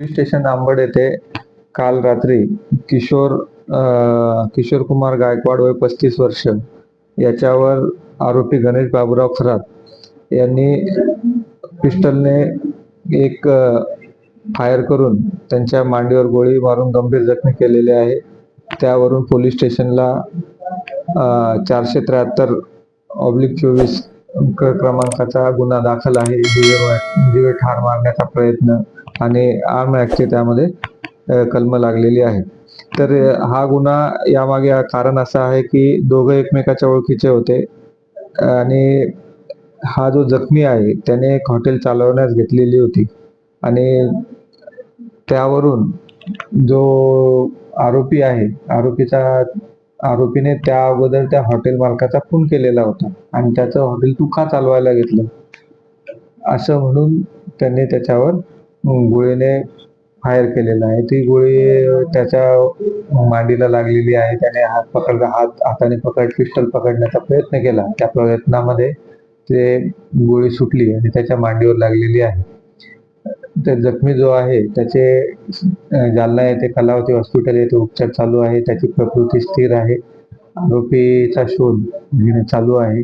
Police station Ambad येथे काल रात्री किशोर अ, किशोर कुमार गायकवाड वय पस्तीस वर्ष याच्यावर आरोपी गणेश बाबूराव खरात यांनी पिस्टलने एक अ, फायर करून त्यांच्या मांडीवर गोळी मारून गंभीर जखमी केलेले आहे. त्यावरून पोलीस स्टेशनला अ, चारशे त्र्याहत्तर ऑब्लिक चोवीस क्रमांकाचा गुन्हा दाखल आहे. जीवे जीवे ठार मारण्याचा प्रयत्न आणि आर्म ॲक्टचे त्यामध्ये कलम लागलेली आहे. तर हा गुन्हा यामागे कारण असं आहे की दोघं एकमेकाच्या ओळखीचे होते. आणि हा जो जखमी आहे त्याने एक हॉटेल चालवण्यास घेतलेली होती. आणि त्यावरून जो आरोपी आहे आरोपीचा आरोपीने त्या अगोदर त्या हॉटेल मालकाचा खून केलेला होता. आणि त्याचं हॉटेल तू का चालवायला घेतलं. असं म्हणून त्यांनी त्याच्यावर गोळीने फायर केलेला आहे. ती गोळी त्याच्या मांडीला लागलेली आहे. त्याने हात पकडला हात हाताने पकड पिस्टल पकडण्याचा प्रयत्न केला. त्या प्रयत्नामध्ये ते गोळी सुटली आणि त्याच्या मांडीवर लागलेली आहे. त्या जखमी जो आहे त्याचे जालना येथे कलावती हॉस्पिटल येथे उपचार चालू आहे. त्याची प्रकृती स्थिर आहे. आरोपीचा शोध घेणे चालू आहे.